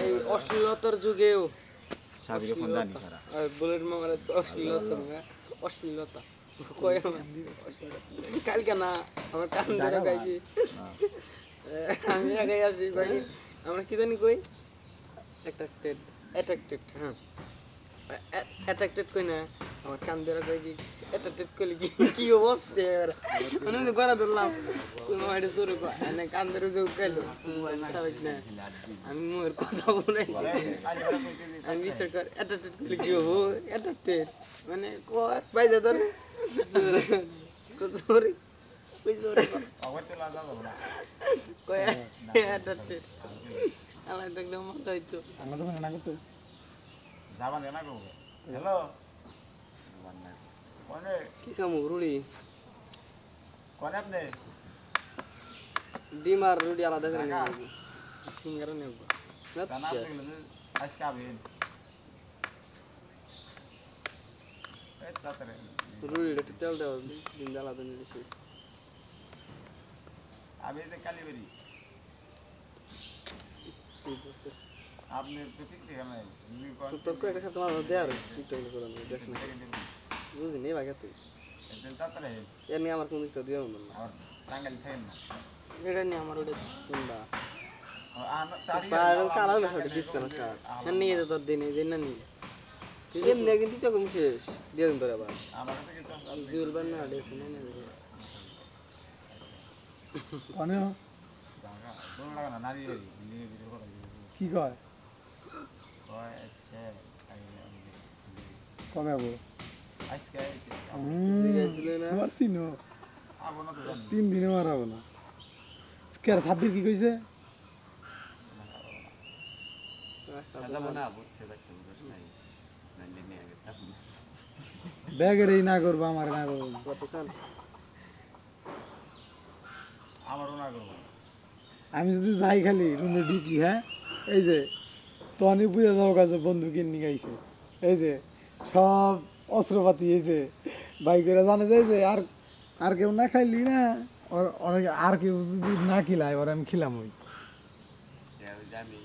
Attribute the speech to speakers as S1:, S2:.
S1: এই অশ্লীলতার যুগেও বুলেট মামার অশ্লীলতা অশ্লীলতা। কালকে না আমার কান ধরে কয় কি আমি আগে আসি ভাই। আমরা কি জানি কই? অ্যাট্রাক্টেড অ্যাট্রাক্টেড হ্যাঁ। অ্যাট্রাক্টেড কই না আমার কান ধরে কয় কি অ্যাট্রাক্টেড কি কি অবস্থা মানে তো করা ধরলাম। কোন কয়। এনে কান ধরে যে উকাইলো। স্বাভাবিক না। আমি মোর কথা বলে আমি বিশ্বাস কর অ্যাট্রাক্টেড করলে কি হব? অ্যাট্রাক্টেড মানে কয়? বাইজা ধরে। কই কর
S2: যাবে না
S1: কয়? অ্যাট্রাক্টেড আমার দেখলে মজা হইতো।
S3: তো না
S2: যাবা না গো হ্যালো কোনে
S1: কি কামু রুড়ি
S2: কোনে আপনি
S1: ডিম আর রুটি আলাদা করে নেব সিঙ্গারা নেব
S2: জানা আপনি আজকে আবেন
S1: একটু তেল দেওয়া ডিম আলাদা নিয়ে এসে
S2: যে কালীবাড়ি ঠিক
S1: তো তোর কয়েকটা সাথে আমার দে আর টিকটক করে দেখ না। বুঝি তুই। এর নিয়ে আমার কোনো কিছু দিয়ে না।
S2: আর টাঙ্গাইল থাকেন না।
S1: এটা নিয়ে আমার ওটা কোনটা? হ্যাঁ নিয়ে তোর দিনে যে না নিয়ে। তুই এমনি একদিন টিকটক শেষ দিয়ে দিন তোর আবার। না
S3: কি কয়? কবে আবো
S1: না
S3: তিন দিনে মারাবো না। কে সাব্বির কি কইছে?
S2: গেছে
S3: ব্যাগের এই না করব আমার না করব।
S2: আমারও না করব।
S3: আমি যদি যাই খালি রুমে ঢুকি হ্যাঁ? এই যে তনি বুঝে যাব কাছে বন্ধু কিনে গাইছে এই যে সব অস্ত্রপাতি হয়েছে বাইকের জানে যায় যে আর আর কেউ না খাইলি না আর কেউ যদি না খিলায়, ওর আমি খিলাম ওই